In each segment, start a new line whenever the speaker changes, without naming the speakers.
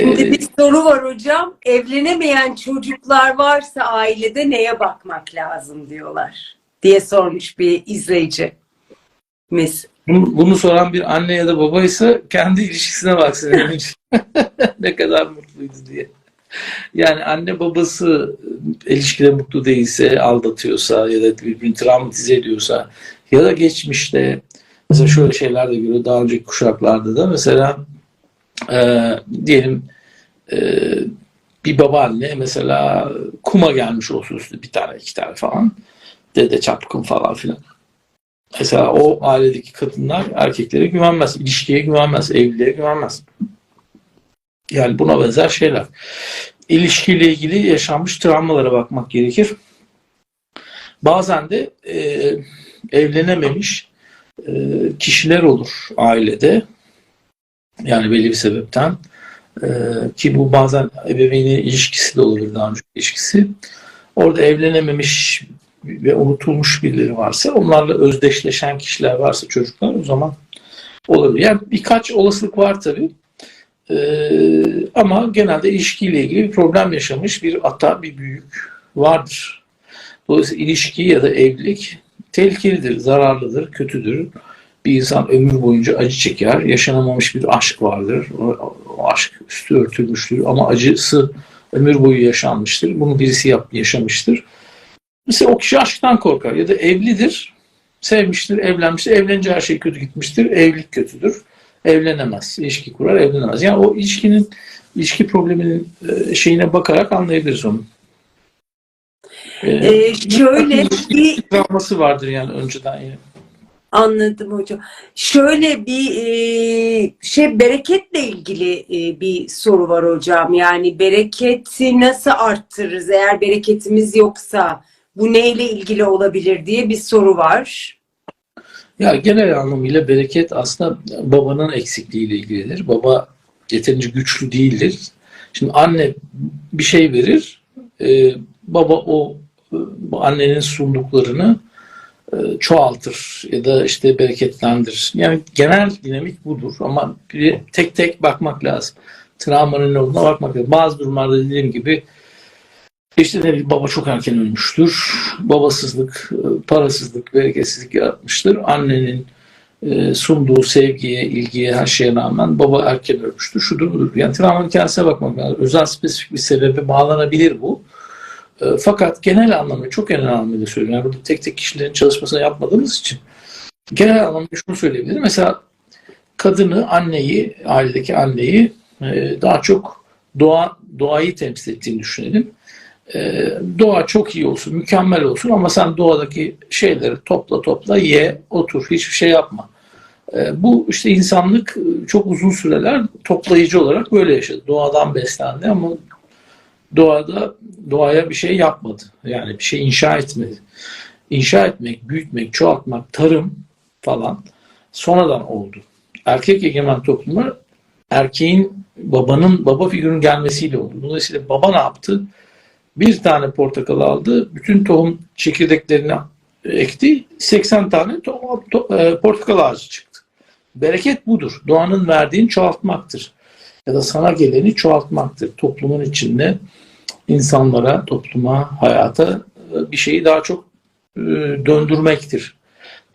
Şimdi bir soru var hocam. Evlenemeyen çocuklar varsa ailede neye bakmak lazım diyorlar diye sormuş bir izleyicimiz.
Bunu, bunu soran bir anne ya da babaysa kendi ilişkisine baksın. ne kadar mutluydu diye. Yani anne babası ilişkide mutlu değilse, aldatıyorsa ya da birbirini travmatize ediyorsa ya da geçmişte mesela şöyle şeyler de görüyor daha önceki kuşaklarda da mesela e, diyelim bir babaanne mesela kuma gelmiş olsun üstü bir tane iki tane falan dede çapkın falan filan. Mesela o ailedeki kadınlar erkeklere güvenmez, ilişkiye güvenmez, evliliğe güvenmez. Yani buna benzer şeyler. İlişkiyle ilgili yaşanmış travmalara bakmak gerekir. Bazen de e, evlenememiş e, kişiler olur ailede. Yani belli bir sebepten. E, ki bu bazen ebeveyni ilişkisi de olabilir daha önce ilişkisi. Orada evlenememiş ve unutulmuş birileri varsa, onlarla özdeşleşen kişiler varsa çocuklar o zaman olabilir. Yani birkaç olasılık var tabii. Ee, ama genelde ilişkiyle ilgili bir problem yaşamış bir ata, bir büyük vardır. Dolayısıyla ilişki ya da evlilik tehlikelidir, zararlıdır, kötüdür. Bir insan ömür boyunca acı çeker, yaşanamamış bir aşk vardır. O, aşk üstü örtülmüştür ama acısı ömür boyu yaşanmıştır. Bunu birisi yap, yaşamıştır. Mesela o kişi aşktan korkar ya da evlidir, sevmiştir, evlenmiştir, evlenince her şey kötü gitmiştir, evlilik kötüdür evlenemez. İlişki kurar, evlenemez. Yani o ilişkinin, ilişki probleminin e, şeyine bakarak anlayabiliriz onu.
Ee, şöyle bir
vardır yani önceden yani.
Anladım hocam. Şöyle bir e, şey bereketle ilgili e, bir soru var hocam. Yani bereketi nasıl arttırırız eğer bereketimiz yoksa bu neyle ilgili olabilir diye bir soru var.
Ya genel anlamıyla bereket aslında babanın eksikliğiyle ilgilidir. Baba yeterince güçlü değildir. Şimdi anne bir şey verir, e, baba o annenin sunduklarını çoğaltır ya da işte bereketlendirir. Yani genel dinamik budur ama bir tek tek bakmak lazım. Travmanın ne olduğuna bakmak lazım. Bazı durumlarda dediğim gibi işte ne bileyim baba çok erken ölmüştür. Babasızlık, e, parasızlık, bereketsizlik yaratmıştır. Annenin e, sunduğu sevgiye, ilgiye, her şeye rağmen baba erken ölmüştür. Şudur budur. Yani travmanın kendisine bakmak lazım. Özel spesifik bir sebebe bağlanabilir bu. E, fakat genel anlamda, çok genel anlamda söylüyorum. Yani burada tek tek kişilerin çalışmasını yapmadığımız için genel anlamda şunu söyleyebilirim. Mesela kadını, anneyi, ailedeki anneyi daha çok doğa, doğayı temsil ettiğini düşünelim e, doğa çok iyi olsun, mükemmel olsun ama sen doğadaki şeyleri topla topla ye, otur, hiçbir şey yapma. E, bu işte insanlık çok uzun süreler toplayıcı olarak böyle yaşadı. Doğadan beslendi ama doğada doğaya bir şey yapmadı. Yani bir şey inşa etmedi. İnşa etmek, büyütmek, çoğaltmak, tarım falan sonradan oldu. Erkek egemen toplumlar erkeğin babanın baba figürünün gelmesiyle oldu. Dolayısıyla baba ne yaptı? bir tane portakal aldı. Bütün tohum çekirdeklerini ekti. 80 tane to, to, e, portakal ağacı çıktı. Bereket budur. Doğanın verdiğini çoğaltmaktır. Ya da sana geleni çoğaltmaktır. Toplumun içinde insanlara, topluma, hayata e, bir şeyi daha çok e, döndürmektir.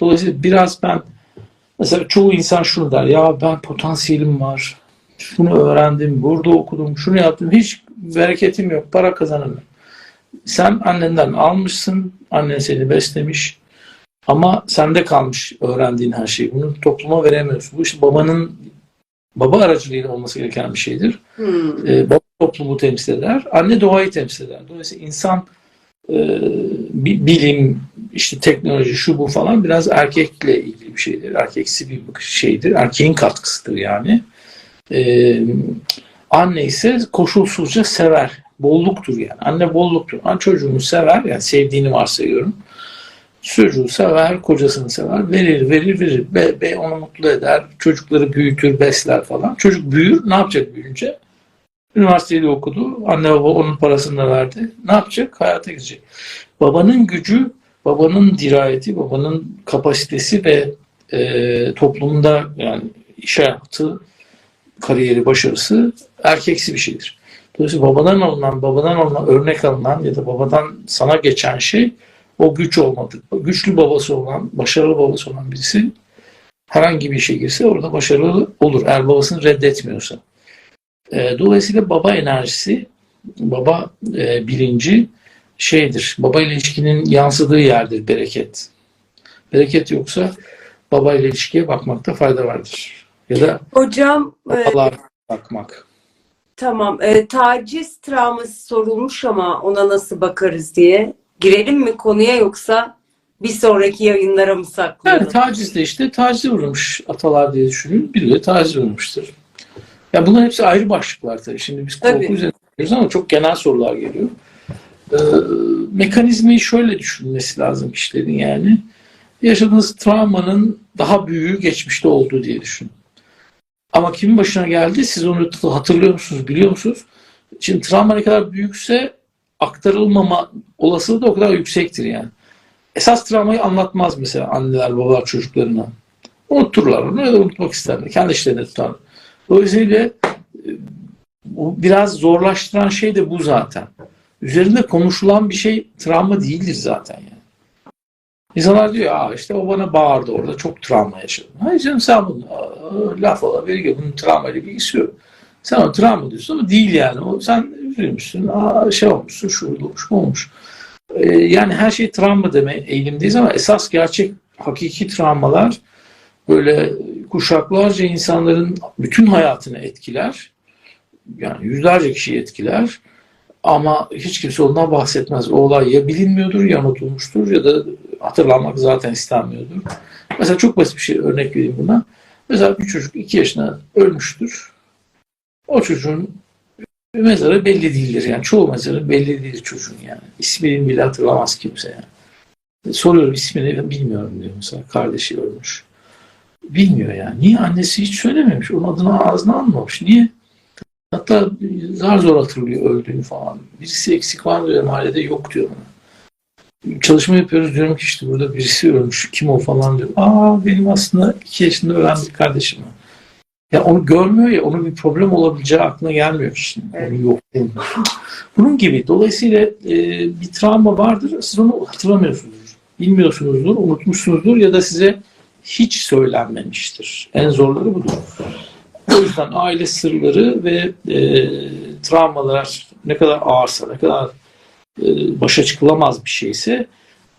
Dolayısıyla biraz ben mesela çoğu insan şunu der. Ya ben potansiyelim var. Şunu öğrendim, burada okudum, şunu yaptım. Hiç bereketim yok, para kazanamıyorum. Sen annenden almışsın, annen seni beslemiş ama sende kalmış öğrendiğin her şey. Bunu topluma veremiyorsun. Bu işte babanın baba aracılığıyla olması gereken bir şeydir. Hmm. Ee, baba toplumu temsil eder, anne doğayı temsil eder. Dolayısıyla insan e, bilim, işte teknoloji, şu bu falan biraz erkekle ilgili bir şeydir. Erkeksi bir şeydir. Erkeğin katkısıdır yani. Ee, anne ise koşulsuzca sever bolluktur yani. Anne bolluktur. Anne çocuğunu sever yani sevdiğini varsayıyorum. Çocuğu sever, kocasını sever, verir, verir, verir. Be, be onu mutlu eder, çocukları büyütür, besler falan. Çocuk büyür, ne yapacak büyüyünce? Üniversiteyi okudu, anne baba onun parasını da verdi. Ne yapacak? Hayata gidecek. Babanın gücü, babanın dirayeti, babanın kapasitesi ve e, toplumda yani iş hayatı kariyeri, başarısı erkeksi bir şeydir. Dolayısıyla babadan alınan, babadan alınan, örnek alınan ya da babadan sana geçen şey o güç olmadı. Güçlü babası olan, başarılı babası olan birisi herhangi bir işe girse orada başarılı olur. Eğer babasını reddetmiyorsa. E, dolayısıyla baba enerjisi, baba e, bilinci şeydir. Baba ilişkinin yansıdığı yerdir bereket. Bereket yoksa baba ile ilişkiye bakmakta fayda vardır. Ya da
Hocam e,
bakmak.
tamam e, taciz travması sorulmuş ama ona nasıl bakarız diye. Girelim mi konuya yoksa bir sonraki yayınlara mı saklayalım?
Yani taciz de işte tacize uğramış atalar diye düşünün. Biri de tacize uğramıştır. Ya bunların hepsi ayrı başlıklar tabii. Şimdi biz korku üzerine ama çok genel sorular geliyor. Ee, mekanizmayı şöyle düşünmesi lazım kişilerin yani. Yaşadığınız travmanın daha büyüğü geçmişte olduğu diye düşünün. Ama kimin başına geldi siz onu hatırlıyor musunuz, biliyor musunuz? Şimdi travma ne kadar büyükse aktarılmama olasılığı da o kadar yüksektir yani. Esas travmayı anlatmaz mesela anneler babalar çocuklarına. Unuturlar onu ya da unutmak isterler. Kendi işlerine tutar. Dolayısıyla e, biraz zorlaştıran şey de bu zaten. Üzerinde konuşulan bir şey travma değildir zaten yani. İnsanlar diyor Aa işte o bana bağırdı orada çok travma yaşadım. Hayır canım sen bunu laf alabilir bunun travmayla bir ilgisi yok. Sen o travma diyorsun ama değil yani. O, sen üzülmüşsün, aa, şey olmuşsun, şurada olmuş, bu olmuş. Ee, yani her şey travma deme eğilimdeyiz ama esas gerçek hakiki travmalar böyle kuşaklarca insanların bütün hayatını etkiler. Yani yüzlerce kişiyi etkiler. Ama hiç kimse ondan bahsetmez. O olay ya bilinmiyordur ya unutulmuştur ya da hatırlanmak zaten istenmiyordur. Mesela çok basit bir şey örnek vereyim buna. Mesela bir çocuk iki yaşında ölmüştür. O çocuğun mezarı belli değildir. Yani çoğu mezarı belli değildir çocuğun yani. İsmini bile hatırlamaz kimse yani. Soruyorum ismini bilmiyorum diyor mesela. Kardeşi ölmüş. Bilmiyor yani. Niye annesi hiç söylememiş? Onun adını ağzına almamış. Niye? Hatta zar zor hatırlıyor öldüğünü falan. Birisi eksik var diyor mahallede yok diyor bana. Çalışma yapıyoruz diyorum ki işte burada birisi ölmüş. Kim o falan diyor. Aa benim aslında iki yaşında ölen bir kardeşim var. Ya onu görmüyor ya onun bir problem olabileceği aklına gelmiyor kişinin.
Evet.
Onun yok. Bunun gibi. Dolayısıyla e, bir travma vardır. Siz onu hatırlamıyorsunuzdur. Bilmiyorsunuzdur, unutmuşsunuzdur ya da size hiç söylenmemiştir. En zorları budur. O yüzden aile sırları ve e, travmalar ne kadar ağırsa, ne kadar e, başa çıkılamaz bir şeyse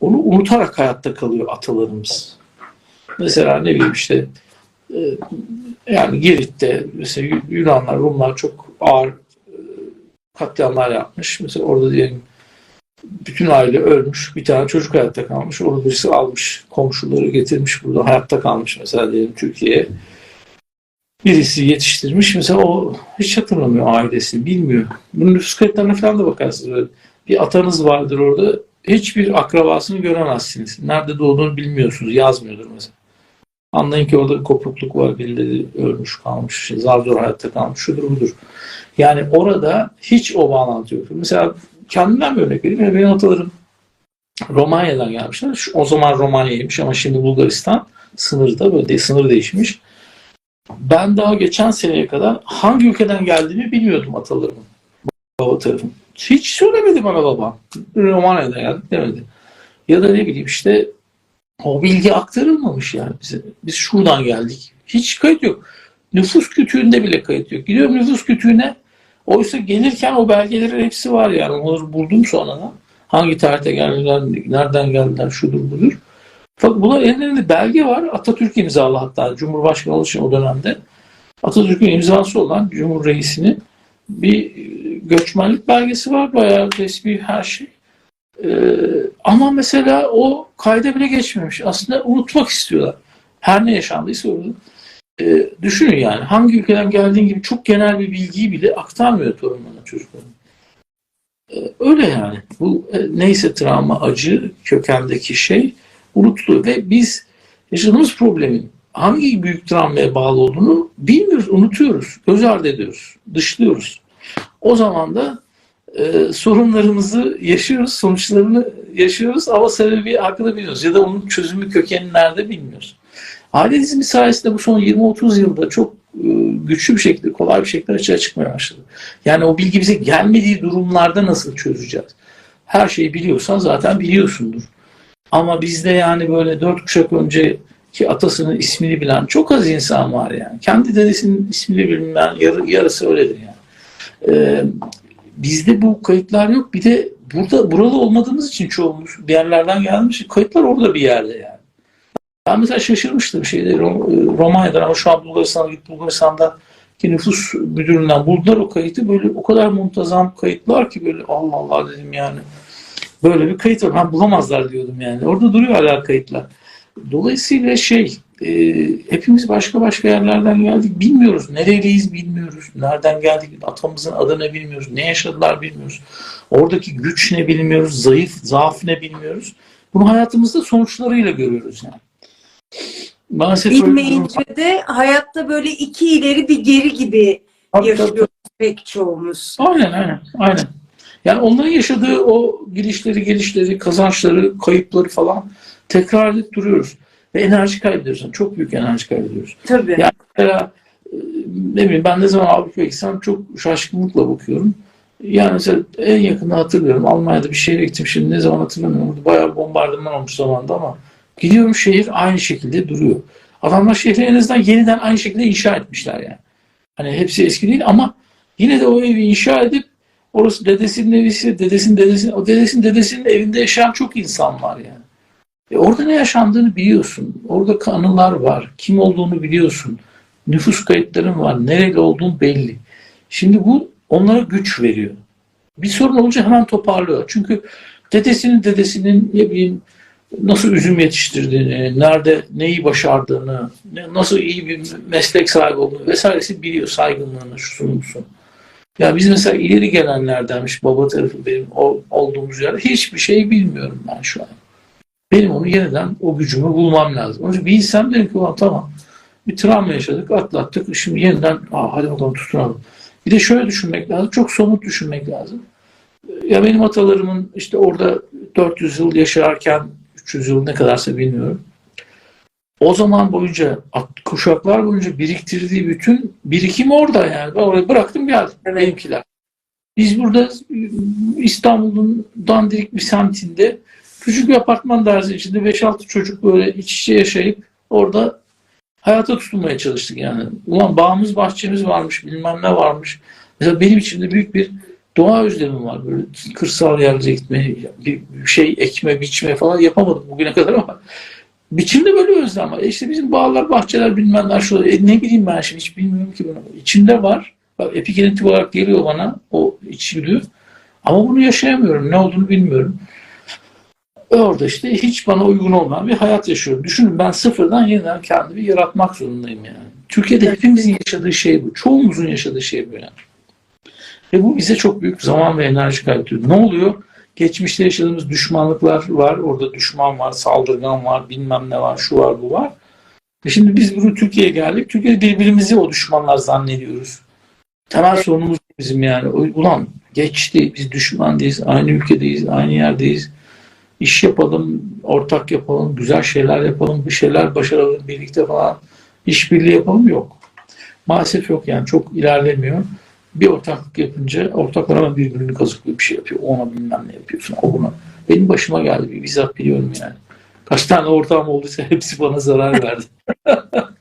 onu unutarak hayatta kalıyor atalarımız. Mesela ne bileyim işte yani Girit'te mesela Yu- Yunanlar, Rumlar çok ağır e, katliamlar yapmış. Mesela orada diyelim bütün aile ölmüş. Bir tane çocuk hayatta kalmış. Onu birisi almış. Komşuları getirmiş burada. Hayatta kalmış mesela diyelim Türkiye'ye. Birisi yetiştirmiş. Mesela o hiç hatırlamıyor ailesini. Bilmiyor. Bunun nüfus kayıtlarına falan da bakarsınız. Böyle bir atanız vardır orada. Hiçbir akrabasını göremezsiniz. Nerede doğduğunu bilmiyorsunuz. Yazmıyordur mesela. Anlayın ki orada kopukluk var. Birileri ölmüş kalmış. Zar zor hayatta kalmış. Şudur budur. Yani orada hiç o bağlantı yok. Mesela kendimden bir örnek vereyim. Yani benim atalarım Romanya'dan gelmişler. Şu- O zaman Romanya'ymış ama şimdi Bulgaristan sınırda böyle de, sınır değişmiş. Ben daha geçen seneye kadar hangi ülkeden geldiğini bilmiyordum atalarımın. Baba tarafım. Hiç söylemedi bana baba. Romanya'dan geldik demedi. Ya da ne bileyim işte o bilgi aktarılmamış yani bize. Biz şuradan geldik. Hiç kayıt yok. Nüfus kütüğünde bile kayıt yok. Gidiyorum nüfus kütüğüne. Oysa gelirken o belgelerin hepsi var yani. Onları buldum sonradan. Hangi tarihte geldiler, nereden geldiler, şudur budur. Fakat bunlar ellerinde belge var. Atatürk imzalı hatta Cumhurbaşkanı için o dönemde. Atatürk'ün imzası olan Cumhur Reisi'nin bir göçmenlik belgesi var. Bayağı resmi her şey. Ee, ama mesela o kayda bile geçmemiş. Aslında unutmak istiyorlar. Her ne yaşandıysa orada. Ee, düşünün yani hangi ülkeden geldiğin gibi çok genel bir bilgiyi bile aktarmıyor torunlarına çocuklarına. Ee, öyle yani. Bu e, neyse travma, acı kökendeki şey unutuluyor ve biz yaşadığımız problemin hangi büyük travmaya bağlı olduğunu bilmiyoruz, unutuyoruz, göz ardı ediyoruz, dışlıyoruz. O zaman da e, sorunlarımızı yaşıyoruz, sonuçlarını yaşıyoruz ama sebebi hakkında bilmiyoruz ya da onun çözümü kökeni nerede bilmiyoruz. Aile dizimi sayesinde bu son 20-30 yılda çok e, güçlü bir şekilde, kolay bir şekilde açığa çıkmaya başladı. Yani o bilgi bize gelmediği durumlarda nasıl çözeceğiz? Her şeyi biliyorsan zaten biliyorsundur. Ama bizde yani böyle dört kuşak önceki atasının ismini bilen çok az insan var yani. Kendi dedesinin ismini bilmeyen yarı, yarısı öyledir yani. Ee, bizde bu kayıtlar yok. Bir de burada buralı olmadığımız için çoğumuz bir yerlerden gelmiş. Kayıtlar orada bir yerde yani. Ben mesela şaşırmıştım şeyde Ro- Romanya'dan ama şu an Bulgaristan'a git Bulgaristan'da ki nüfus müdüründen buldular o kayıtı böyle o kadar muntazam kayıtlar ki böyle Allah Allah dedim yani. Böyle bir kayıt var. Ben bulamazlar diyordum yani. Orada duruyor hala kayıtlar. Dolayısıyla şey e, hepimiz başka başka yerlerden geldik. Bilmiyoruz. Nereliyiz bilmiyoruz. Nereden geldik? Atamızın adını bilmiyoruz. Ne yaşadılar bilmiyoruz. Oradaki güç ne bilmiyoruz. Zayıf, zaaf ne bilmiyoruz. Bunu hayatımızda sonuçlarıyla görüyoruz yani. Maalesef öyle bir durum var.
Bilmeyince de hayatta böyle iki ileri bir geri gibi
Tabii, tabii,
yaşıyoruz pek çoğumuz.
Aynen aynen aynen. Yani onların yaşadığı o girişleri, gelişleri, kazançları, kayıpları falan tekrar edip duruyoruz. Ve enerji kaybediyoruz. Yani çok büyük enerji kaybediyoruz.
Tabii.
Yani mesela e, ne bileyim ben ne zaman Avrupa'ya gitsem çok şaşkınlıkla bakıyorum. Yani mesela en yakında hatırlıyorum. Almanya'da bir şehre gittim şimdi ne zaman hatırlamıyorum. Burada bayağı bombardıman olmuş zamanda ama gidiyorum şehir aynı şekilde duruyor. Adamlar şehri en azından yeniden aynı şekilde inşa etmişler yani. Hani hepsi eski değil ama yine de o evi inşa edip orası dedesinin evisi, dedesinin dedesinin, o dedesinin dedesinin evinde yaşayan çok insan var yani. E orada ne yaşandığını biliyorsun. Orada anılar var. Kim olduğunu biliyorsun. Nüfus kayıtların var. Nereli olduğun belli. Şimdi bu onlara güç veriyor. Bir sorun olunca hemen toparlıyor. Çünkü dedesinin dedesinin ne bileyim nasıl üzüm yetiştirdiğini, nerede neyi başardığını, nasıl iyi bir meslek sahibi olduğunu vesairesi biliyor. Saygınlığını, şusunu busunu. Ya biz mesela ileri gelenlerdenmiş baba tarafı benim olduğumuz yerde hiçbir şey bilmiyorum ben şu an. Benim onu yeniden o gücümü bulmam lazım. Onun için bir insan dedim ki "Ulan tamam bir travma yaşadık atlattık şimdi yeniden Aa, hadi bakalım tutunalım. Bir de şöyle düşünmek lazım çok somut düşünmek lazım. Ya benim atalarımın işte orada 400 yıl yaşarken 300 yıl ne kadarsa bilmiyorum. O zaman boyunca kuşaklar boyunca biriktirdiği bütün birikim orada yani. Ben orayı bıraktım geldim benimkiler. Biz burada İstanbul'un dandirik bir semtinde küçük bir apartman dairesi içinde 5-6 çocuk böyle iç içe yaşayıp orada hayata tutunmaya çalıştık yani. Ulan bağımız bahçemiz varmış bilmem ne varmış. Mesela benim içimde büyük bir doğa özlemim var. Böyle kırsal yerlere gitme, bir şey ekme, biçme falan yapamadım bugüne kadar ama biçimde böyle özlem var. E işte bizim bağlar, bahçeler bilmem ne şu. E ne bileyim ben şimdi hiç bilmiyorum ki bunu. İçimde var. Bak epigenetik olarak geliyor bana o içgüdü. Ama bunu yaşayamıyorum. Ne olduğunu bilmiyorum. Orada işte hiç bana uygun olmayan bir hayat yaşıyorum. Düşünün ben sıfırdan yeniden kendimi yaratmak zorundayım yani. Türkiye'de hepimizin yaşadığı şey bu. Çoğumuzun yaşadığı şey bu yani. Ve bu bize çok büyük zaman ve enerji kaybediyor. Ne oluyor? Geçmişte yaşadığımız düşmanlıklar var. Orada düşman var, saldırgan var, bilmem ne var, şu var, bu var. E şimdi biz bunu Türkiye'ye geldik. Türkiye'de birbirimizi o düşmanlar zannediyoruz. Temel sorunumuz bizim yani. Ulan geçti, biz düşman değiliz, aynı ülkedeyiz, aynı yerdeyiz. İş yapalım, ortak yapalım, güzel şeyler yapalım, bir şeyler başaralım birlikte falan. İşbirliği yapalım yok. Maalesef yok yani çok ilerlemiyor. Bir ortaklık yapınca ortaklar ama birbirini kazıklıyor bir şey yapıyor. Ona bilmem ne yapıyorsun. O buna. Benim başıma geldi. Bir bizzat biliyorum yani. Kaç tane ortağım olduysa hepsi bana zarar verdi.